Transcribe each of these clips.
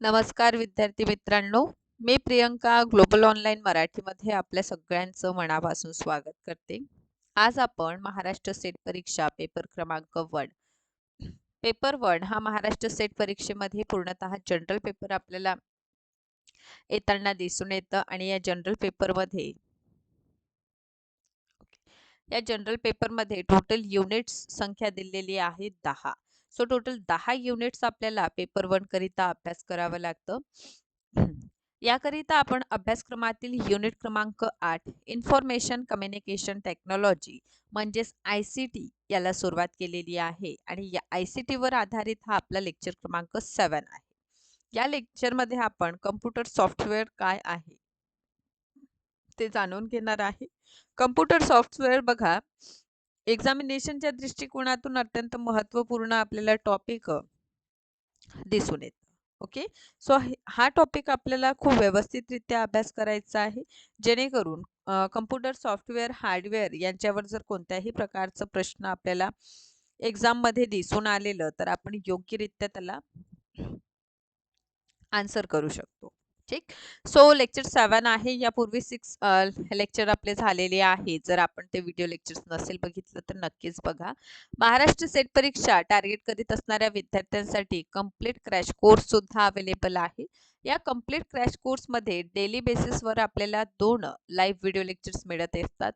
नमस्कार विद्यार्थी मित्रांनो. मी प्रियंका ग्लोबल ऑनलाईन मराठीमध्ये आपल्या सगळ्यांचं मनापासून स्वागत करते. आज आपण महाराष्ट्र सेट परीक्षा पेपर क्रमांक वन. पेपर वन हा महाराष्ट्र सेट परीक्षेमध्ये पूर्णतः जनरल पेपर आपल्याला येताना दिसून येतं आणि या जनरल पेपरमध्ये या जनरल पेपरमध्ये टोटल युनिट्स संख्या दिलेली आहे दहा. सो टोटल दहा युनिट्स आपल्याला पेपर वन करिता अभ्यास करावा लागतं. याकरिता आपण अभ्यासक्रमातील युनिट क्रमांक आठ इन्फॉर्मेशन कम्युनिकेशन टेक्नॉलॉजी म्हणजेच आय सी टी याला सुरुवात केलेली आहे आणि या आय सी टीवर आधारित हा आपला लेक्चर क्रमांक सेवन आहे. या लेक्चरमध्ये आपण कम्प्युटर सॉफ्टवेअर काय आहे ते जाणून घेणार आहे. कम्प्युटर सॉफ्टवेअर बघा एक्झामिनेशनच्या दृष्टिकोनातून अत्यंत महत्त्वपूर्ण आपल्याला टॉपिक दिसून येत. ओके सो हा टॉपिक आपल्याला खूप व्यवस्थितरित्या अभ्यास करायचा आहे. जेणेकरून कम्प्युटर सॉफ्टवेअर हार्डवेअर यांच्यावर जर कोणत्याही प्रकारचं प्रश्न आपल्याला एक्झाममध्ये दिसून आलेलं तर आपण योग्यरित्या त्याला आन्सर करू शकतो. ठीक सो लेक्चर सेवन आहे. यापूर्वी सिक्स लेक्चर आपले झालेले आहे जर आपण ते व्हिडिओ लेक्चर्स नसेल बघितलं तर नक्कीच बघा. महाराष्ट्र सेट परीक्षा टार्गेट करीत असणाऱ्या विद्यार्थ्यांसाठी कंप्लीट क्रॅश कोर्स सुद्धा अवेलेबल आहे. या कंप्लीट क्रॅश कोर्समध्ये डेली बेसिसवर आपल्याला दोन लाईव्ह व्हिडिओ लेक्चर्स मिळत असतात.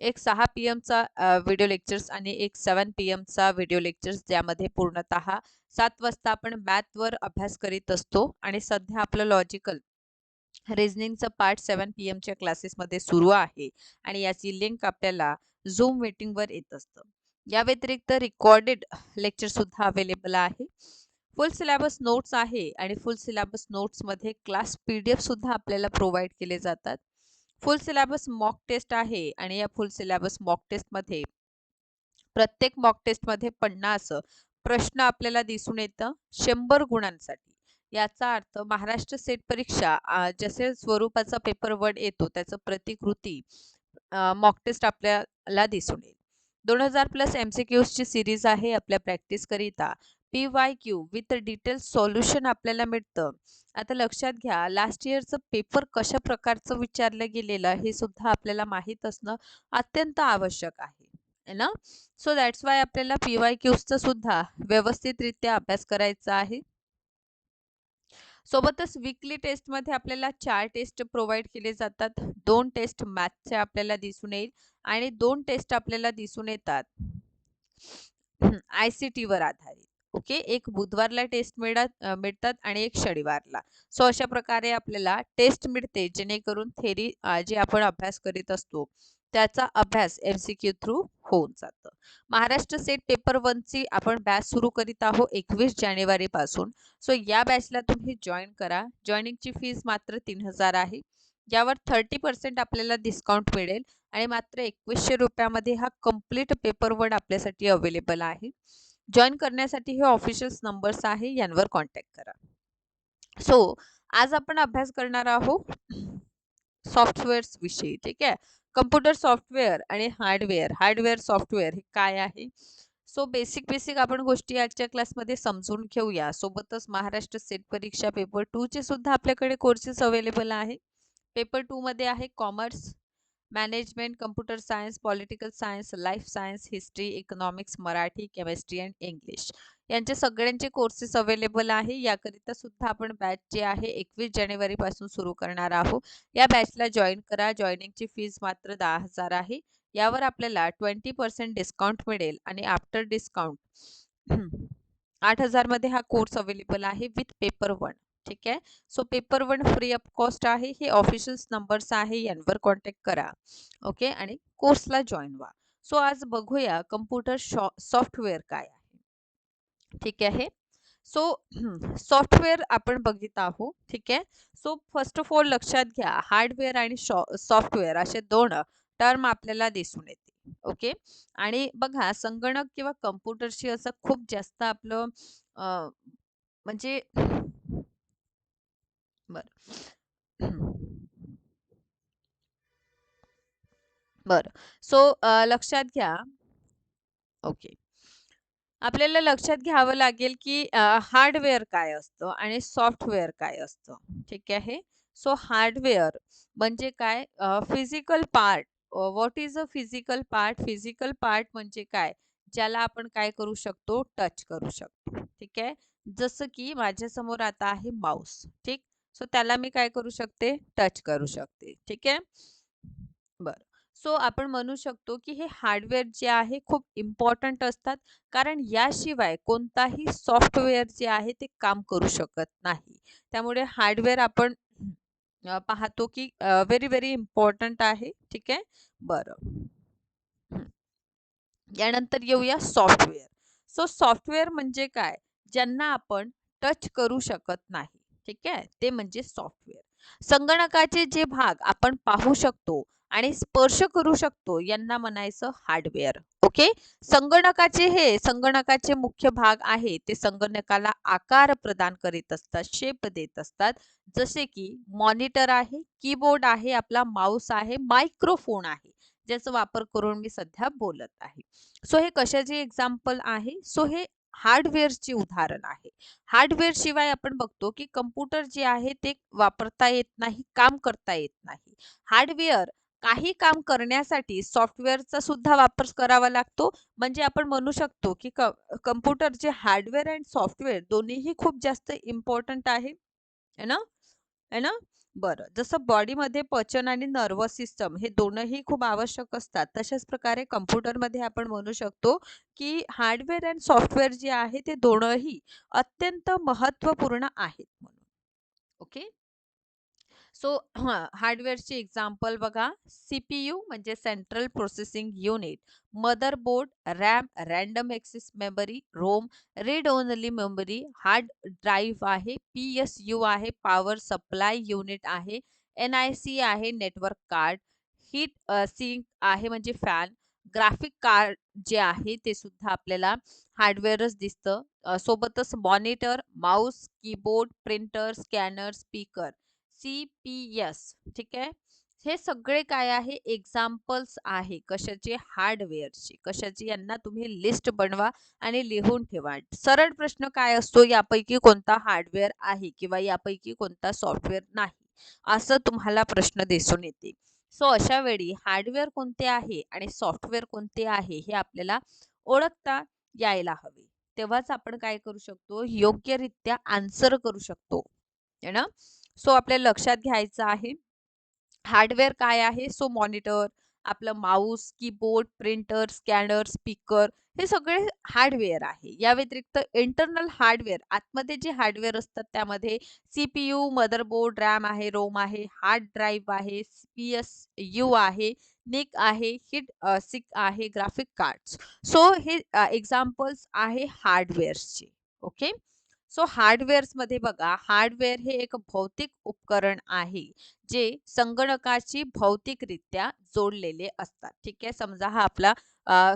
एक सहा पी एमचा व्हिडिओ लेक्चर्स आणि एक सेवन पी एमचा व्हिडिओ लेक्चर्स ज्यामध्ये पूर्णतः सात वाजता आपण मॅथवर अभ्यास करीत असतो. आणि सध्या आपलं लॉजिकल रिजनिंगचं पार्ट सेवन पी एमच्या क्लासेसमध्ये सुरू आहे आणि याची लिंक आपल्याला झूम मीटिंगवर येत असतं. या व्यतिरिक्त रेकॉर्डेड लेक्चर सुद्धा अवेलेबल आहे. फुल सिलेबस नोट्स आहे आणि फुल सिलेबस नोट्समध्ये क्लास पी डी एफ सुद्धा आपल्याला प्रोव्हाइड केले जातात. फुल सिलेबस मॉक टेस्ट आहे आणि या फुल सिलेबस मॉक टेस्टमध्ये प्रत्येक मॉक टेस्टमध्ये पन्नास प्रश्न आपल्याला दिसून येतं शंभर गुणांसाठी. याचा अर्थ महाराष्ट्र सेट परीक्षा जसे स्वरूपाचा पेपर वन येतो त्याचं प्रतिकृती मॉक टेस्ट आपल्याला दिसून येईल. दोन हजार प्लस एम सी क्यूजची सिरीज आहे आपल्या प्रॅक्टिस करिता. P Y Q with detail solution आपल्याला मिळतं. आता लक्षात घ्या लास्ट इयरचं पेपर कशा प्रकारचं विचारलं गेलेलं हे सुद्धा आपल्याला माहीत असणं अत्यंत आवश्यक आहे ना? सो दॅट्स वाय आपल्याला पी वाय क्यूजचा सुद्धा व्यवस्थितरित्या अभ्यास करायचा आहे. सोबतच विकली टेस्टमध्ये आपल्याला चार टेस्ट प्रोव्हाइड केले जातात. दोन टेस्ट मॅथचे आपल्याला दिसून येईल आणि दोन टेस्ट आपल्याला दिसून येतात. आय सी टीवर आधारित. ओके? एक बुधवारला टेस्ट मिळत मिळतात आणि एक शनिवारला. सो अशा प्रकारे आपल्याला टेस्ट मिळते जेणेकरून थेरी जे आपण अभ्यास करीत असतो त्याचा अभ्यास एम सी क्यू थ्रू होऊन जातं. महाराष्ट्र सेट पेपर वनची आपण बॅच सुरू करीत आहोत एकवीस जानेवारी पासून सो या बॅचला तुम्ही जॉईन करा. जॉईनिंगची फीज मात्र तीन हजार आहे. यावर थर्टी पर्सेंट आपल्याला डिस्काउंट मिळेल आणि मात्र एकवीसशे रुपयामध्ये हा कंप्लीट पेपर वन आपल्यासाठी अवेलेबल आहे. जॉईन करण्यासाठी हे ऑफिशियल नंबर्स आहे यांवर कॉन्टॅक्ट करा. सो आज आपण अभ्यास करणार आहोत सॉफ्टवेअर्स विषयी ठीक आहे? कम्प्युटर सॉफ्टवेअर आणि हार्डवेअर. हार्डवेअर सॉफ्टवेअर हे काय आहे? सो बेसिक बेसिक आपण गोष्टी आजच्या क्लासमध्ये समजून घेऊया. सोबतच महाराष्ट्र सेट परीक्षा पेपर टू चे सुद्धा आपल्याकडे कोर्सेस अवेलेबल आहे. पेपर टू मध्ये आहे commerce management computer science political science life science history economics Marathi chemistry and English यांचे सगळ्यांचे कोर्सेस अवेलेबल आहे. याकरिता सुद्धा आपण बॅच जे आहे एकवीस जानेवारीपासून सुरू करणार आहोत. या बॅचला जॉईन करा. जॉईनिंगची फीज मात्र दहा हजार आहे. यावर आपल्याला ट्वेंटी पर्सेंट डिस्काउंट मिळेल आणि आफ्टर डिस्काउंट आठ हजारमध्ये हा कोर्स अवेलेबल आहे विथ पेपर वन ठीक आहे? So paper one free of cost आहे. हे ऑफिशियल्स नंबर्स आहे. यांवर कॉन्टॅक्ट करा. ओके आणि कोर्सला जॉईन व्हा. सो आज बघूया कम्प्युटर सॉफ्टवेअर काय आहे. ठीक आहे? सो सॉफ्टवेअर आपण बघित आहोत. ठीक आहे? सो फर्स्ट ऑफ ऑल लक्षात घ्या. हार्डवेअर आणि सॉफ्टवेअर असे दोन टर्म आपल्याला दिसून येते ओके आणि बघा संगणक किंवा कम्प्युटरशी असं खूप जास्त आपलं म्हणजे बर. बर. सो लक्षात घ्या. ओके आपल्याला लक्षात घ्यावं लागेल की हार्डवेअर काय असतं आणि सॉफ्टवेअर काय असतं. ठीक आहे? सो हार्डवेअर म्हणजे काय? Physical part what is a physical part physical part म्हणजे काय? ज्याला आपण काय करू शकतो? टच करू शकतो. ठीक आहे? जसं की माझ्यासमोर आता आहे माऊस ठीक? सो त्याला मी काय करू शकते? टच करू शकते. ठीक आहे? बरं. सो आपण म्हणू शकतो की हे हार्डवेअर जे आहे खूप इम्पॉर्टंट असतात. कारण याशिवाय कोणताही सॉफ्टवेअर जे आहे ते काम करू शकत नाही. त्यामुळे हार्डवेअर आपण पाहतो की व्हेरी व्हेरी इम्पॉर्टंट आहे. ठीक आहे? बरं. यानंतर येऊया सॉफ्टवेअर. सो सॉफ्टवेअर म्हणजे काय? ज्यांना आपण टच करू शकत नाही. ठीक आहे? ते म्हणजे सॉफ्टवेअर संगणकाचे जे भाग आपण पाहू शकतो आणि स्पर्श करू शकतो यांना म्हणायचं हार्डवेअर ओके? संगणकाचे हे संगणकाचे मुख्य भाग आहे ते संगणकाला आकार प्रदान करीत असतात शेप देत असतात. जसे की मॉनिटर आहे कीबोर्ड आहे आपला माऊस आहे मायक्रोफोन आहे ज्याचा वापर करून मी सध्या बोलत आहे. सो हे कशाचे एक्झाम्पल आहे? सो हे हार्डवेअरचे उदाहरण आहे. हार्डवेअर शिवाय आपण बघतो की कम्प्युटर जे आहे ते वापरता येत नाही काम करता येत नाही. हार्डवेअर काही काम करण्यासाठी सॉफ्टवेअरचा सुद्धा वापर करावा लागतो. म्हणजे आपण म्हणू शकतो की कम्प्युटरचे हार्डवेअर अँड सॉफ्टवेअर दोन्हीही खूप जास्त इम्पॉर्टंट आहे. है ना? है ना? बरं. जसं बॉडीमध्ये पचन आणि नर्वस सिस्टम हे दोनही खूप आवश्यक असतात. तशाच प्रकारे कम्प्युटरमध्ये आपण म्हणू शकतो की हार्डवेअर अँड सॉफ्टवेअर जे आहे ते दोनही अत्यंत महत्त्वपूर्ण आहेत म्हणून. ओके? सो हां हार्डवेअरचे एक्झाम्पल बघा. सी पी यू म्हणजे central processing unit. Motherboard RAM random access memory ROM read only memory hard drive आहे पी एस यू आहे पॉवर सप्लाय युनिट आहे एन आय सी आहे नेटवर्क कार्ड हीट सिंक आहे म्हणजे fan graphic card जे आहे ते सुद्धा आपल्याला हार्डवेअरच दिसतं. सोबतच monitor mouse keyboard printer scanner speaker. C P S ठीक आहे? हे सगळे काय आहे? एक्झाम्पल्स आहे. कशाचे? हार्डवेअरचे कशाचे? यांना तुम्ही लिस्ट बनवा आणि लिहून ठेवा. सरळ प्रश्न काय असतो? यापैकी कोणता हार्डवेअर आहे किंवा यापैकी कोणता सॉफ्टवेअर नाही? असं तुम्हाला प्रश्न दिसून येते. सो अशा वेळी हार्डवेअर कोणते आहे आणि सॉफ्टवेअर कोणते आहे हे आपल्याला ओळखता यायला हवे. तेव्हाच आपण काय करू शकतो? योग्यरित्या आन्सर करू शकतो. ना? सो आपल्याला लक्षात घ्यायचं आहे. हार्डवेअर काय आहे? सो मॉनिटर आपलं mouse keyboard printer scanner speaker हे सगळे हार्डवेअर आहे. या व्यतिरिक्त इंटरनल हार्डवेअर आतमध्ये जे हार्डवेअर असतात त्यामध्ये C P U motherboard RAM आहे रोम आहे हार्ड ड्राईव्ह आहे पी एस यू आहे निक आहे हिट सिक आहे ग्राफिक कार्ड्स. सो हे एक्झाम्पल्स आहे हार्डवेअर्सचे. ओके? सो हार्डवेअर्समध्ये बघा हार्डवेअर हे एक भौतिक उपकरण आहे जे संगणकाशी भौतिकरित्या जोडलेले असतात. ठीक आहे? समजा हा आपला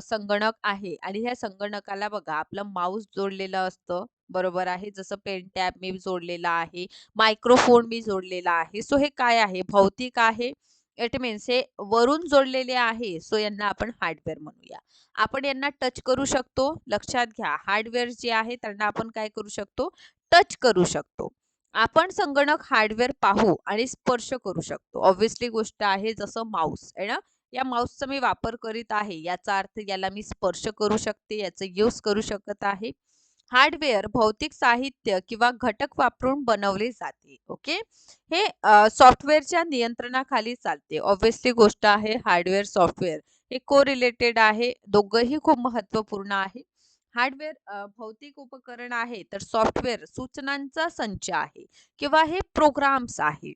संगणक आहे आणि ह्या संगणकाला बघा आपलं माऊस जोडलेलं असतं बरोबर आहे? जसं पेन टॅब मी जोडलेला आहे मायक्रोफोन मी जोडलेला आहे. सो हे काय आहे? भौतिक आहे. इट मीन्स हे वरून जोडलेले आहे सो यांना आपण हार्डवेअर म्हणूया. आपण यांना टच करू शकतो लक्षात घ्या. हार्डवेअर जे आहे त्यांना आपण काय करू शकतो? टच करू शकतो. आपण संगणक हार्डवेअर पाहू आणि स्पर्श करू शकतो. ऑब्विसली गोष्ट आहे जसं माऊस आहे ना? या माऊसचा मी वापर करीत आहे. याचा अर्थ याला मी स्पर्श करू शकते याचा यूज करू शकत आहे. हार्डवेअर भौतिक साहित्य किंवा घटक वापरून बनवले जाते ओके? हे सॉफ्टवेअरच्या नियंत्रणाखाली चालते. ऑब्विसली गोष्ट आहे हार्डवेअर सॉफ्टवेअर. हे को रिलेटेड आहे दोघंही खूप महत्त्वपूर्ण आहे. हार्डवेअर भौतिक उपकरण आहे तर सॉफ्टवेअर सूचनांचा संच आहे किंवा हे प्रोग्राम्स आहे.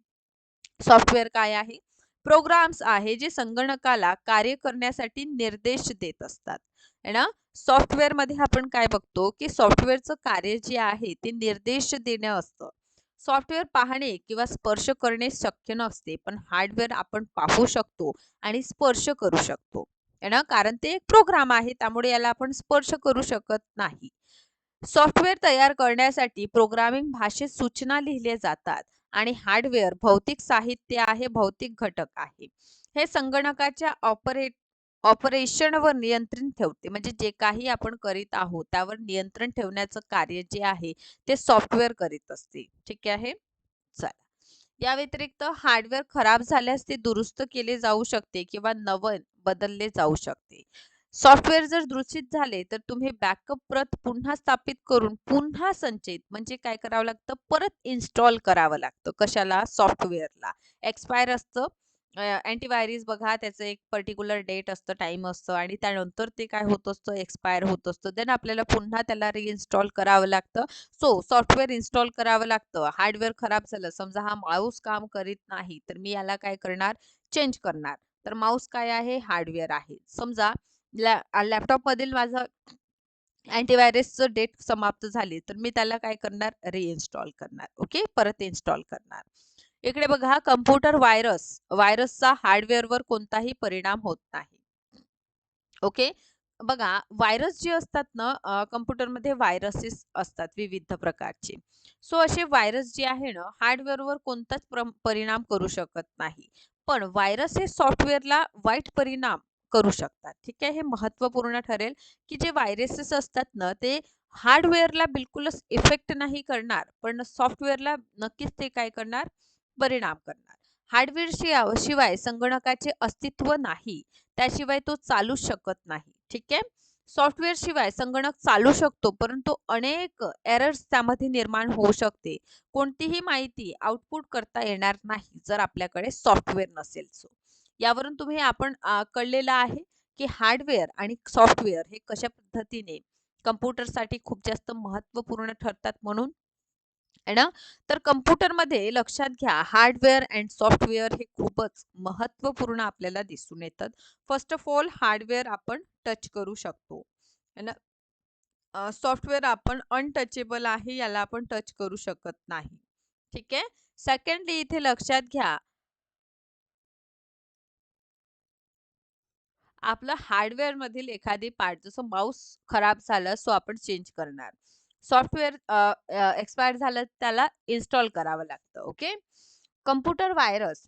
सॉफ्टवेअर काय आहे? प्रोग्राम्स आहे जे संगणकाला कार्य करण्यासाठी निर्देश देत असतात है ना? सॉफ्टवेअरमध्ये आपण काय बघतो की सॉफ्टवेअरचं कार्य जे आहे ते निर्देश देणं असतं. सॉफ्टवेअर पाहणे किंवा स्पर्श करणे शक्य नसते पण हार्डवेअर आपण पाहू शकतो आणि स्पर्श करू शकतो. ना? कारण ते एक प्रोग्राम आहे त्यामुळे याला आपण स्पर्श करू शकत नाही. सॉफ्टवेअर तयार करण्यासाठी प्रोग्रामिंग भाषेत सूचना लिहिल्या जातात आणि हार्डवेअर भौतिक साहित्य आहे भौतिक घटक आहे. हे संगणकाच्या ऑपरेट ऑपरेशनवर नियंत्रण ठेवते. म्हणजे जे काही आपण करीत आहोत त्यावर नियंत्रण ठेवण्याचं कार्य जे आहे ते सॉफ्टवेअर करीत असते. ठीक आहे? चला. या व्यतिरिक्त हार्डवेअर खराब झाल्यास ते दुरुस्त केले जाऊ शकते किंवा नवन बदलले जाऊ शकते. सॉफ्टवेअर जर दूषित झाले तर तुम्ही बॅकअप प्रत पुन्हा स्थापित करून पुन्हा संचयित म्हणजे काय करावं लागतं? परत इन्स्टॉल करावं लागतं कशाला? सॉफ्टवेअरला. एक्सपायर असतं. अँटीवायरीज बघा त्याचं एक पर्टिक्युलर डेट असतं टाइम असतं आणि त्यानंतर ते काय होत असतं एक्सपायर होत असतं. देन आपल्याला पुन्हा त्याला रिइन्स्टॉल करावं लागतं. सो सॉफ्टवेअर इन्स्टॉल करावं लागतं. हार्डवेअर खराब झालं समजा हा माऊस काम करीत नाही तर मी याला काय करणार? चेंज करणार. तर माऊस काय आहे? हार्डवेअर आहे. समजा लॅपटॉप मधील माझं अँटीव्हायरसचं डेट समाप्त झाली तर मी त्याला काय करणार? रिइन्स्टॉल करणार. ओके परत इन्स्टॉल करणार. इकडे बघा कम्प्युटर व्हायरस व्हायरसचा हार्डवेअरवर कोणताही परिणाम होत नाही. ओके बघा व्हायरस जे असतात ना कम्प्युटरमध्ये व्हायरसेस असतात विविध प्रकारचे. सो असे व्हायरस जे आहे ना हार्डवेअरवर कोणताच परिणाम करू शकत नाही. पण व्हायरस हे सॉफ्टवेअरला वाईट परिणाम करू शकतात. ठीक आहे? हे महत्त्वपूर्ण ठरेल की जे व्हायरसेस असतात ना ते हार्डवेअरला बिलकुलच इफेक्ट नाही करणार. पण सॉफ्टवेअरला नक्कीच ते काय करणार? परिणाम करणार. हार्डवेअर शिवाय संगणकाचे अस्तित्व नाही त्याशिवाय तो चालू शकत नाही. ठीक आहे? सॉफ्टवेअर शिवाय संगणक चालू शकतो परंतु अनेक एरर्स त्यामध्ये निर्माण होऊ शकते. कोणतीही माहिती आउटपुट करता येणार नाही जर आपल्याकडे सॉफ्टवेअर नसेल सो. यावरून तुम्ही आपण कळलेलं आहे की हार्डवेअर आणि सॉफ्टवेअर हे कशा पद्धतीने कम्प्युटरसाठी खूप जास्त महत्त्वपूर्ण ठरतात म्हणून? आहे ना? तर कम्प्युटरमध्ये लक्षात घ्या हार्डवेअर अँड सॉफ्टवेअर हे खूपच महत्त्वपूर्ण आपल्याला दिसून येतात. फर्स्ट ऑफ ऑल हार्डवेअर आपण टच करू शकतो ना? सॉफ्टवेअर आपण अनटचेबल आहे याला आपण टच करू शकत नाही ठीक आहे? सेकंडली इथे लक्षात घ्या. आपलं हार्डवेअर मधील एखादी पार्ट जसं माऊस खराब झालं सो आपण चेंज करणार. सॉफ्टवेअर एक्सपायर झालं त्याला इन्स्टॉल करावं लागतं ओके? कम्प्युटर व्हायरस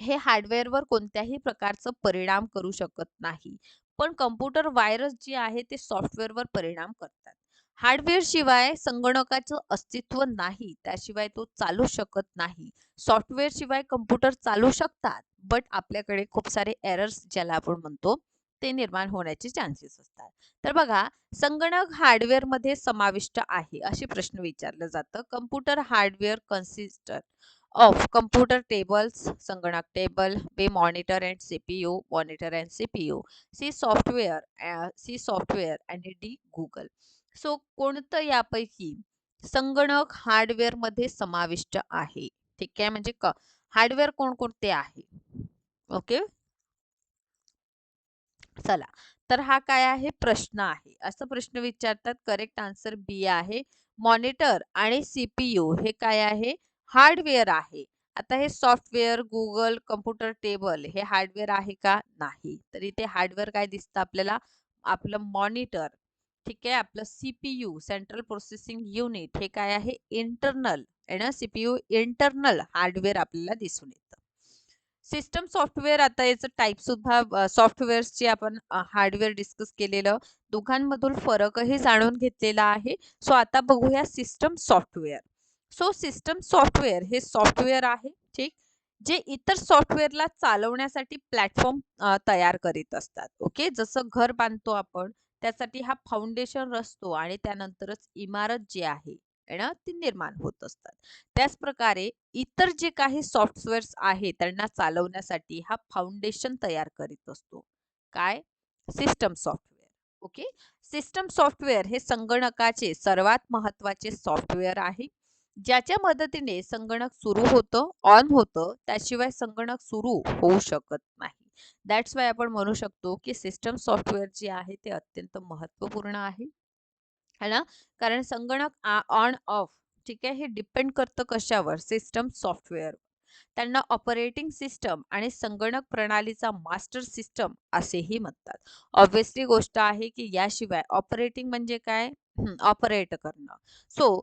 हे हार्डवेअरवर कोणत्याही प्रकारचं परिणाम करू शकत नाही. पण कम्प्युटर व्हायरस जे आहे ते सॉफ्टवेअरवर परिणाम करतात. हार्डवेअर शिवाय संगणकाचं अस्तित्व नाही त्याशिवाय तो चालू शकत नाही. सॉफ्टवेअर शिवाय कम्प्युटर चालू शकतात बट आपल्याकडे खूप सारे एरर्स ज्याला आपण म्हणतो ते निर्माण होण्याचे चान्सेस असतात. तर बघा संगणक हार्डवेअरमध्ये समाविष्ट आहे असे प्रश्न विचारलं जातं. Computer hardware consists of computer tables संगणक table B monitor and CPU monitor and CPU C software C software आणि डी गुगल सो कोणतं यापैकी संगणक हार्डवेअरमध्ये समाविष्ट आहे? ठीक आहे म्हणजे हार्डवेअर कोणकोणते आहे? ओके चला. तर हा काय आहे? प्रश्न आहे. असं प्रश्न विचारतात करेक्ट आन्सर बी आहे. मॉनिटर आणि सीपीयू हे काय आहे? हार्डवेअर आहे. आता हे सॉफ्टवेअर गुगल कम्प्युटर टेबल हे हार्डवेअर आहे का? नाही. तर इथे हार्डवेअर काय दिसतं आपल्याला? आपलं मॉनिटर ठीक आहे? आपलं सीपीयू सेंट्रल प्रोसेसिंग युनिट हे काय आहे? इंटरनल आहे सीपीयू इंटरनल हार्डवेअर आपल्याला दिसून येतं. सिस्टम सॉफ्टवेअर आता याचं टाईप सुद्धा सॉफ्टवेअर्सची आपण हार्डवेअर डिस्कस केलेलं दोघांमधून फरकही जाणून घेतलेला आहे. सो आता बघूया system software. So system software हे सॉफ्टवेअर आहे ठीक? जे इतर सॉफ्टवेअरला चालवण्यासाठी प्लॅटफॉर्म तयार करीत असतात ओके? जसं घर बांधतो आपण त्यासाठी हा फाउंडेशन रचतो आणि त्यानंतरच इमारत जी आहे ना ती निर्माण होत असतात. त्याच प्रकारे इतर जे काही सॉफ्टवेअर्स आहे त्यांना चालवण्यासाठी हा फाउंडेशन तयार करीत असतो. काय? System software. Okay? System software हे संगणकाचे सर्वात महत्त्वाचे सॉफ्टवेअर आहे. ज्याच्या मदतीने संगणक सुरू होतं ऑन होतं त्याशिवाय संगणक सुरू होऊ शकत नाही. दॅट्स वाय आपण म्हणू शकतो की सिस्टम सॉफ्टवेअर जे आहे ते अत्यंत महत्त्वपूर्ण आहे. है ना? कारण संगणक ऑन ऑफ ठीक आहे? हे डिपेंड करतं कशावर? सिस्टम सॉफ्टवेअर त्यांना ऑपरेटिंग सिस्टम आणि संगणक प्रणालीचा मास्टर सिस्टम असेही म्हणतात. ऑब्व्हियसली गोष्ट आहे की याशिवाय ऑपरेटिंग म्हणजे काय? ऑपरेट करणं. सो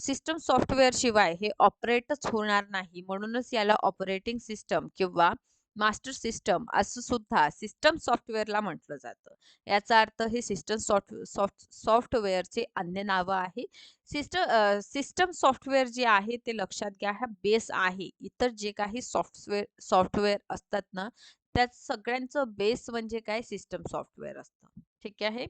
सिस्टम सॉफ्टवेअर शिवाय हे ऑपरेटच होणार नाही. म्हणूनच याला ऑपरेटिंग सिस्टम किंवा मास्टर सिस्टम असं सुद्धा सिस्टम सॉफ्टवेअरला म्हटलं जातं. याचा अर्थ हे सिस्टम सॉफ्ट सॉफ्ट सॉफ्टवेअरचे अन्य नावं आहे. सिस्टम सिस्टम सॉफ्टवेअर जे आहे ते लक्षात घ्या हा बेस आहे. इतर जे काही सॉफ्टवेअर सॉफ्टवेअर असतात ना त्यात सगळ्यांचं बेस म्हणजे काय? सिस्टम सॉफ्टवेअर असतं. ठीक आहे?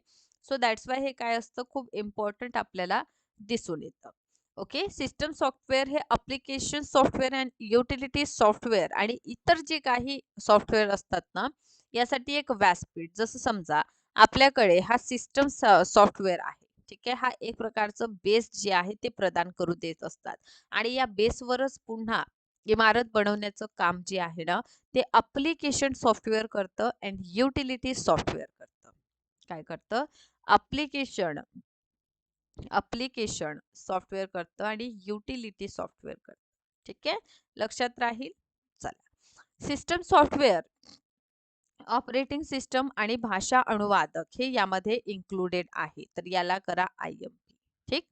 सो दॅट्स वाय हे काय असतं? खूप इम्पॉर्टंट आपल्याला दिसून येतं. ओके? सिस्टम सॉफ्टवेअर हे application software and utility software आणि इतर जे काही सॉफ्टवेअर असतात ना यासाठी एक व्यासपीठ. जसं समजा आपल्याकडे हा सिस्टम सॉफ्टवेअर आहे. ठीक आहे? हा एक प्रकारचं बेस जे आहे ते प्रदान करू देत असतात. आणि या बेसवरच पुन्हा इमारत बनवण्याचं काम जे आहे ना ते अप्लिकेशन सॉफ्टवेअर करतं अँड युटिलिटी सॉफ्टवेअर करतं. काय करतं? अप्लिकेशन अप्लिकेशन सॉफ्टवेअर करतं आणि युटिलिटी सॉफ्टवेअर करतं. ठीक आहे? लक्षात राहील? चला. सिस्टम सॉफ्टवेअर ऑपरेटिंग सिस्टम आणि भाषा अनुवादक हे यामध्ये इन्क्लुडेड आहे. तर याला करा आय एम पी ठीक?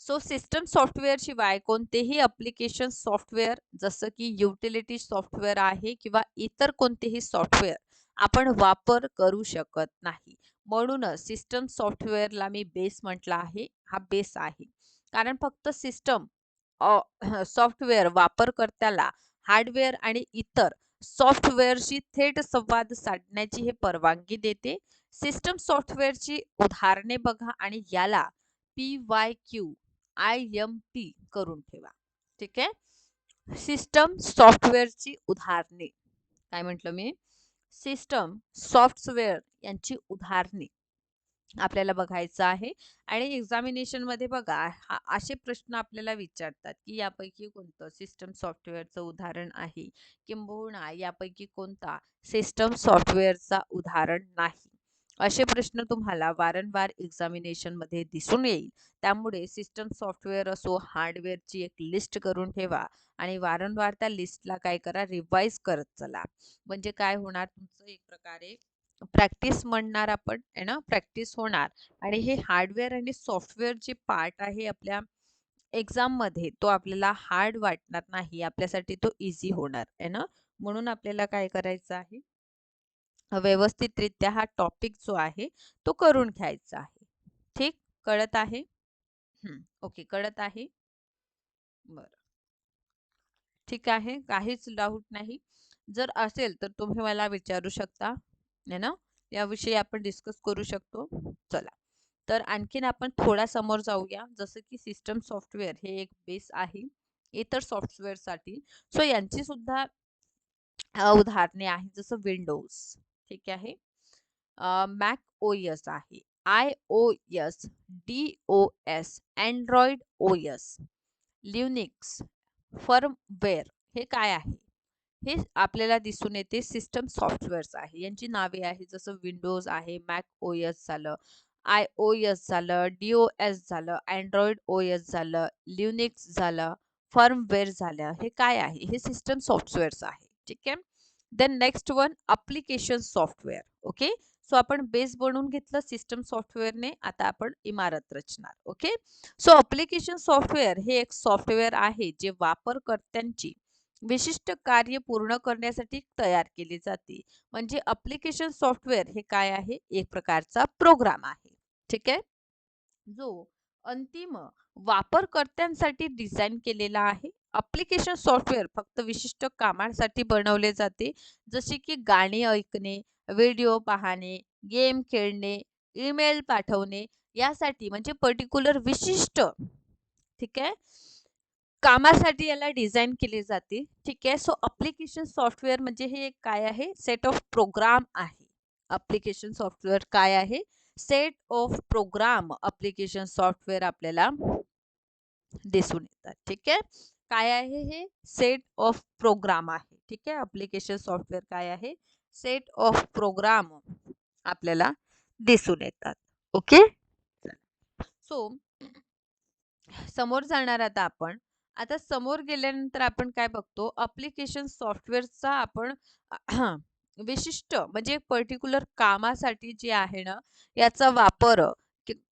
सो सिस्टम सॉफ्टवेअर शिवाय कोणतेही अप्लिकेशन सॉफ्टवेअर जसं की युटिलिटी सॉफ्टवेअर आहे किंवा इतर कोणतेही सॉफ्टवेअर आपण वापर करू शकत नाही. म्हणूनच सिस्टम सॉफ्टवेअरला मी बेस म्हटला आहे. हा बेस आहे. कारण फक्त सिस्टम सॉफ्टवेअर वापरकर्त्याला हार्डवेअर आणि इतर सॉफ्टवेअरशी थेट संवाद साधण्याची हे परवानगी देते. सिस्टम सॉफ्टवेअरची उदाहरणे बघा आणि याला P Y Q I M P करून ठेवा. ठीक आहे? सिस्टम सॉफ्टवेअरची उदाहरणे. काय म्हटलं मी? सिस्टम सॉफ्टवेअर यांची उदाहरणे आपल्याला बघायचं आहे. आणि एक्झामिनेशनमध्ये बघा हा असे प्रश्न आपल्याला विचारतात की यापैकी कोणतं सिस्टम सॉफ्टवेअरचं उदाहरण आहे? किंबहुना यापैकी कोणता सिस्टम सॉफ्टवेअरचा उदाहरण नाही? असे प्रश्न तुम्हाला वारंवार एक्झामिनेशनमध्ये दिसून येईल. त्यामुळे सिस्टम सॉफ्टवेअर असो हार्डवेअरची एक लिस्ट करून ठेवा आणि वारंवार त्या लिस्टला काय करा रिवाइज करत चला. म्हणजे काय होणार? तुमचं एक प्रकारे प्रॅक्टिस म्हणणार आपण आहे ना? प्रॅक्टिस होणार. आणि हे हार्डवेअर आणि सॉफ्टवेअर जे पार्ट आहे आपल्या एक्झाममध्ये तो आपल्याला हार्ड वाटणार नाही. आपल्यासाठी तो इझी होणार आहे ना? म्हणून आपल्याला काय करायचं आहे? व्यवस्थितरित्या हा टॉपिक जो आहे तो करून घ्यायचा आहे. ठीक? कळत आहे? ओके कळत आहे? बर. ठीक आहे काहीच डाऊट नाही. जर असेल तर तुम्ही मला विचारू शकता आहे ना? याविषयी आपण डिस्कस करू शकतो. चला. तर आणखीन आपण थोडा समोर जाऊया. जसं की सिस्टम सॉफ्टवेअर हे एक बेस आहे. इतर सॉफ्टवेअरसाठी सो यांची सुद्धा उदाहरणे आहेत. जसं विंडोज ठीक आहे. मॅक ओ एस आहे. I O S D O S Android O S Linux firmware हे काय आहे? हे आपल्याला दिसून येते सिस्टम सॉफ्टवेअर्स आहे. यांची नावे आहे जसं विंडोज आहे मॅक ओ एस झालं आय ओ एस झालं डी ओ एस झालं अँड्रॉइड ओ एस झालं लिव्हनिक्स झालं फर्मवेअर झालं. हे काय आहे? हे सिस्टम सॉफ्टवेअर्स आहे. ठीक आहे? Then next one application software okay so आपण बेस बनवून घेतलं सिस्टम सॉफ्टवेअरने आता आपण इमारत रचणार. ओके सो अप्लिकेशन सॉफ्टवेअर हे एक सॉफ्टवेअर आहे जे वापरकर्त्यांची विशिष्ट कार्य पूर्ण करण्यासाठी तयार केले जाते. म्हणजे अप्लिकेशन सॉफ्टवेअर हे काय आहे? एक प्रकारचा प्रोग्राम आहे. ठीक आहे? जो अंतिम वापरकर्त्यांसाठी डिझाईन केलेला आहे. अप्लिकेशन सॉफ्टवेअर फक्त विशिष्ट कामांसाठी बनवले जाते. जसे की गाणी ऐकणे व्हिडिओ पाहणे गेम खेळणे ईमेल पाठवणे यासाठी म्हणजे पर्टिक्युलर विशिष्ट ठीक आहे? कामासाठी याला डिझाईन केले जाते. ठीक आहे? सो अप्लिकेशन सॉफ्टवेअर म्हणजे हे काय आहे? सेट ऑफ प्रोग्राम आहे. अप्लिकेशन सॉफ्टवेअर काय आहे? Set of program application software आपल्याला दिसून येतात. ठीक आहे? काय आहे हे? सेट ऑफ प्रोग्राम आहे. ठीक आहे? अप्लिकेशन सॉफ्टवेअर काय आहे? सेट ऑफ प्रोग्राम आपल्याला दिसून येतात. ओके सो समोर जाणार आता आपण. आता समोर गेल्यानंतर आपण काय बघतो? अप्लिकेशन सॉफ्टवेअरचा आपण विशिष्ट म्हणजे पर्टिक्युलर कामासाठी जे आहे ना याचा वापर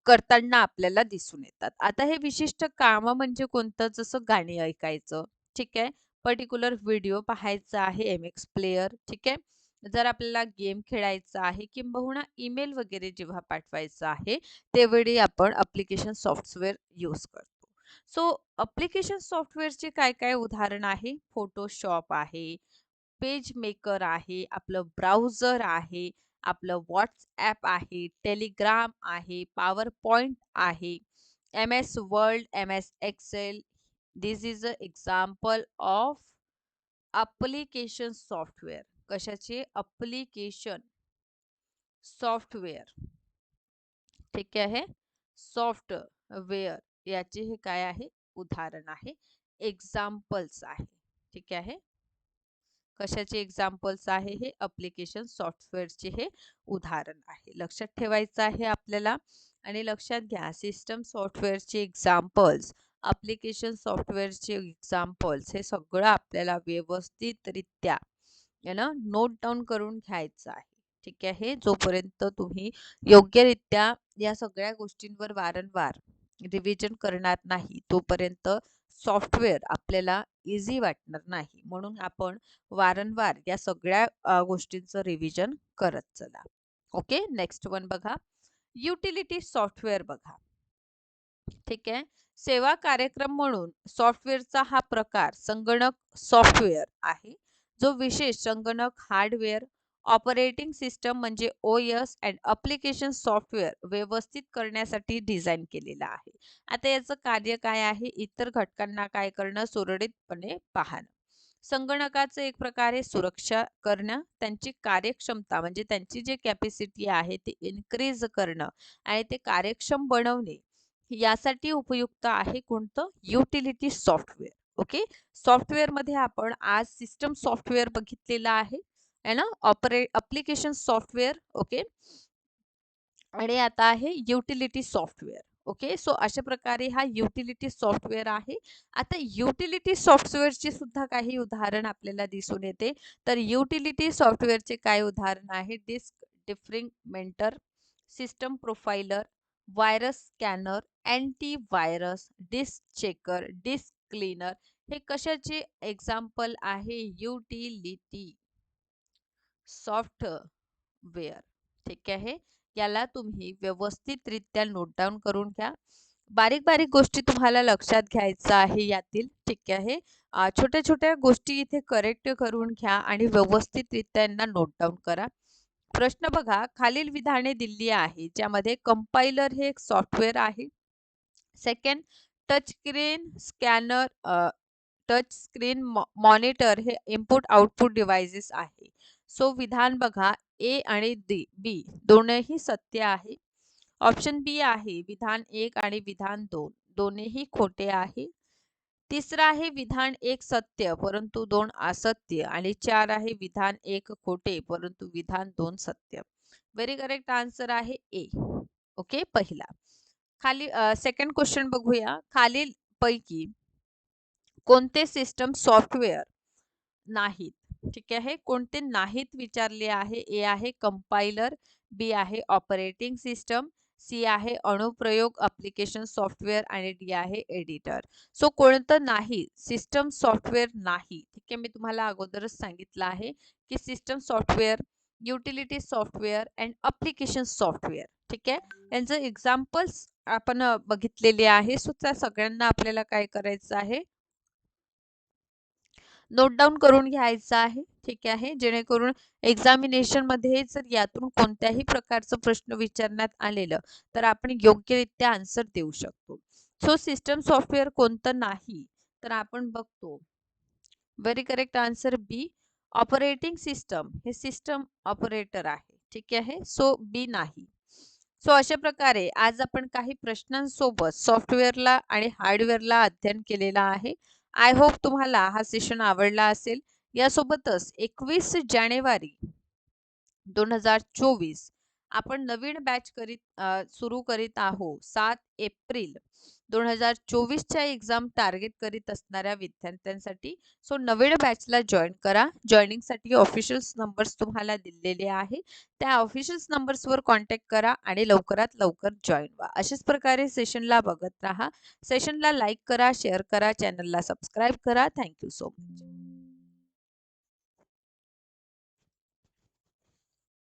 करताना आपल्याला दिसून येतात. आता हे विशिष्ट काम म्हणजे कोणतं? जसं गाणी ऐकायचं ठीक आहे. पर्टिक्युलर व्हिडिओ पाहायचा आहे एम एक्स प्लेयर ठीक आहे. जर आपल्याला गेम खेळायचा आहे किंबहुना ईमेल वगैरे जेव्हा पाठवायचं आहे त्यावेळी आपण अप्लिकेशन सॉफ्टवेअर यूज करतो. सो अप्लिकेशन सॉफ्टवेअरचे काय काय उदाहरण आहे? फोटोशॉप आहे पेज मेकर आहे आपलं ब्राउझर आहे आपलं व्हॉट्सॲप आहे टेलिग्राम आहे पॉवर पॉईंट आहे M S word M S Excel this is a example of application software कशाचे? अप्लिकेशन सॉफ्टवेअर ठीक आहे? सॉफ्टवेअर याचे हे काय आहे? उदाहरण आहे. एक्झाम्पल्स आहे. ठीक आहे? कशाचे एक्झाम्पल्स आहे हे? अप्लिकेशन सॉफ्टवेअरचे हे उदाहरण आहे. लक्षात ठेवायचं आहे आपल्याला. आणि लक्षात घ्या सिस्टम सॉफ्टवेअरचे एक्झाम्पल्स अप्लिकेशन सॉफ्टवेअरचे एक्झाम्पल्स हे सगळं आपल्याला व्यवस्थितरित्या ना नोट डाऊन करून घ्यायचं आहे. ठीक आहे? जोपर्यंत तुम्ही योग्यरित्या या सगळ्या गोष्टींवर वारंवार रिव्हिजन करणार नाही तोपर्यंत सॉफ्टवेअर आपल्याला इझी वाटणार नाही. म्हणून आपण वारंवार या सगळ्या गोष्टींचं रिव्हिजन करत चला. ओके नेक्स्ट वन बघा. युटिलिटी सॉफ्टवेअर बघा. ठीक आहे? सेवा कार्यक्रम म्हणून सॉफ्टवेअरचा हा प्रकार संगणक सॉफ्टवेअर आहे. जो विशेष संगणक हार्डवेअर ऑपरेटिंग सिस्टम म्हणजे O S and application software व्यवस्थित करण्यासाठी डिझाईन केलेला आहे. आता याचं कार्य काय आहे? इतर घटकांना काय करणं? सुरळीतपणे पाहणं. संगणकाचं एक प्रकारे सुरक्षा करणं त्यांची कार्यक्षमता म्हणजे त्यांची जी कॅपॅसिटी आहे ती इन्क्रीज करणं आणि ते कार्यक्षम बनवणे यासाठी उपयुक्त आहे कोणतं? युटिलिटी सॉफ्टवेअर ओके सॉफ्टवेअरमध्ये आपण आज सिस्टम सॉफ्टवेअर बघितलेलं आहे. है ना? ऑपरेट अप्लिकेशन सॉफ्टवेअर ओके आणि आता आहे युटिलिटी सॉफ्टवेअर ओके सो अशा प्रकारे हा युटिलिटी सॉफ्टवेअर आहे. आता युटिलिटी सॉफ्टवेअरची सुद्धा काही उदाहरण आपल्याला दिसून येते. तर युटिलिटी सॉफ्टवेअरचे काय उदाहरण आहे? Disk defragmenter system profiler virus scanner antivirus disk checker disk cleaner हे कशाचे एक्झाम्पल आहे? युटिलिटी सॉफ्टवेअर ठीक आहे? याला तुम्ही व्यवस्थितरित्या नोट डाऊन करून घ्या. बारीक बारीक गोष्टी तुम्हाला लक्षात घ्यायचं आहे यातील ठीक आहे? छोट्या छोट्या गोष्टी इथे करेक्ट करून घ्या आणि व्यवस्थितरित्या यांना नोट डाऊन करा. प्रश्न बघा खालील विधाने दिली आहे ज्यामध्ये कंपाइलर हे एक सॉफ्टवेअर आहे. Second touch screen scanner touch screen monitor हे इनपुट आउटपुट डिव्हायसेस आहे. सो विधान बघा ए आणि डी बी दोनही सत्य आहे. ऑप्शन बी आहे विधान एक आणि विधान दोन. दोन्ही खोटे आहे. तिसरा आहे विधान एक सत्य परंतु दोन असत्य. आणि चार आहे विधान एक खोटे परंतु विधान दोन सत्य. व्हेरी करेक्ट आन्सर आहे ए ओके पहिला. खाली सेकंड क्वेश्चन बघूया. खालील पैकी कोणते सिस्टम सॉफ्टवेअर नाहीत? ठीक आहे. कोणते नाहीत विचारले आहे? ए आहे कंपायलर बी आहे ऑपरेटिंग सिस्टम सी आहे अनुप्रयोग अप्लिकेशन सॉफ्टवेअर आणि डी आहे एडिटर सो कोणतं नाही? सिस्टम सॉफ्टवेअर नाही. ठीक आहे. मी तुम्हाला अगोदरच सांगितलं आहे की system software utility software and application software ठीक आहे. यांचं एक्झाम्पल्स आपण बघितलेले आहे. सो त्या सगळ्यांना आपल्याला काय करायचं आहे? नोट डाऊन करून घ्यायचं आहे. ठीक आहे? जेणेकरून एक्झामिनेशनमध्ये जर यातून कोणत्याही प्रकारचं प्रश्न विचारण्यात आलेलं तर आपण योग्यरित्या आन्सर देऊ शकतो. सो सिस्टम सॉफ्टवेअर कोणतं नाही तर आपण बघतो. Very correct answer B operating system हे सिस्टम ऑपरेटर आहे. ठीक आहे? सो बी नाही. सो अशा प्रकारे आज आपण काही प्रश्नांसोबत सॉफ्टवेअरला आणि हार्डवेअरला अध्ययन केलेला आहे. आय होप तुम्हाला हा सेशन आवडला असेल. यासोबतच एकवीस जानेवारी दोन हजार चोवीस आपण नवीन बॅच करीत सुरू करीत आहो सात एप्रिल दोन हजार चोवीसच्या एक्झाम टार्गेट करीत असणाऱ्या विद्यार्थ्यांसाठी सो नवीन बॅचला जॉईन करा. जॉईनिंगसाठी ऑफिशियल्स नंबर्स तुम्हाला दिलेले आहे. त्या ऑफिशियल्स नंबर्सवर कॉन्टॅक्ट करा आणि लवकरात लवकर जॉईन व्हा. अशाच प्रकारे सेशनला बघत राहा. सेशनला लाईक करा शेअर करा चॅनलला सबस्क्राईब करा. Thank you so much.